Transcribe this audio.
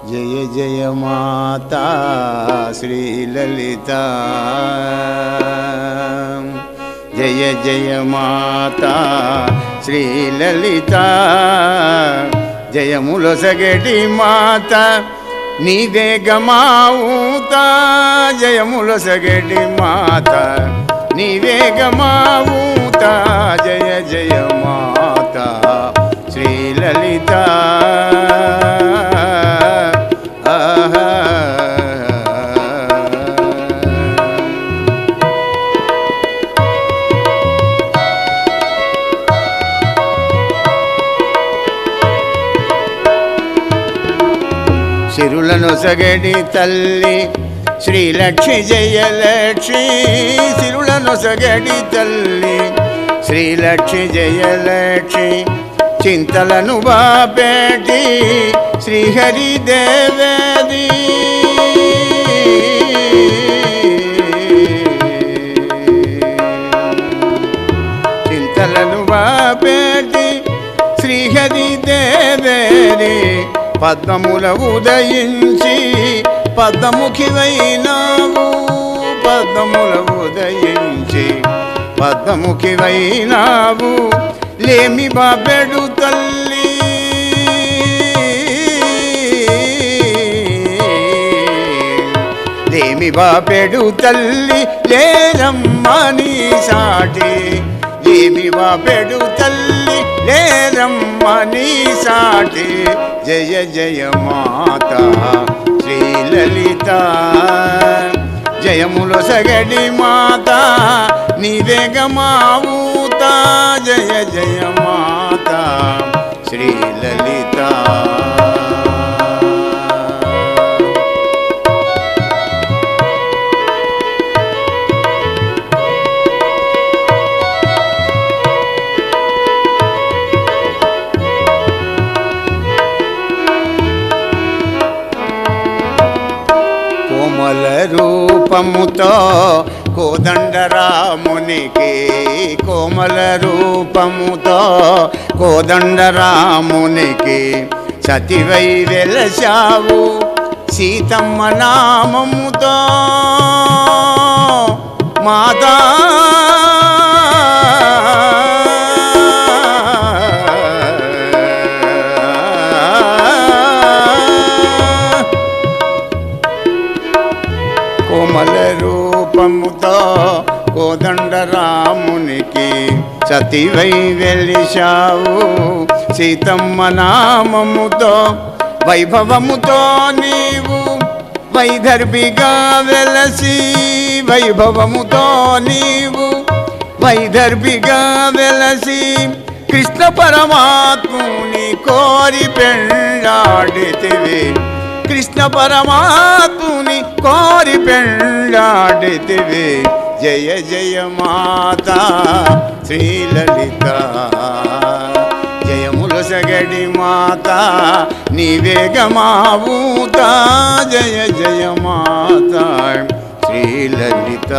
జయ జయ మాత శ్రీలలిత జయ జయ మాత శ్రీలలిత జయముల సగటి మాత నీదే గమావుత జయముల సగటి మాత నీదే గమావుత జయ జయ సిరులను సగడి తల్లి. శ్రీలక్ష్మి జయలక్ష్మి సిరులను సగడి తల్లి. శ్రీలక్ష్మి జయలక్ష్మి చింతలను బాపేటి. శ్రీహరి దేవేది. చింతలను బాపేటి. శ్రీహరి దేవేది. పద్మముల ఉదయించి పద్మముఖివైనావు పద్మముల ఉదయించి పద్మముఖివైనావు. లేమి బాబెడు తల్లి. లేమి బాబెడు తల్లి లేరమ్మని సాటి. లేమి బాబెడు తల్లి. లేరమ్మని సాటి. జయ జయ మాత శ్రీలలిత జయముల సగడి మాత నివేగమావుత జయ జయ మాత శ్రీలలిత కోమల రూపముతో కోదండరామునికి కోమల రూపముతో కోదండరామునికి సతివై వెలశావు సీతమ్మ నామముతో. మాతా రూపముతో కోదండరామునికి సతివై వెలిశావు. సీతమ్మ నామముతో వైభవముతో నీవు వైదర్భిగా వెలసి వైభవముతో నీవు వైదర్భిగా వెలసి కృష్ణ పరమాత్ముని కోరి పెళ్ళాడితివి. కృష్ణ పరమాత్ముని కోరి పెళ్ళాడితివి. జయ జయ మాత శ్రీలలిత. జయముల సగడి మాత నివేగమావూత జయ జయ మాత శ్రీలలిత.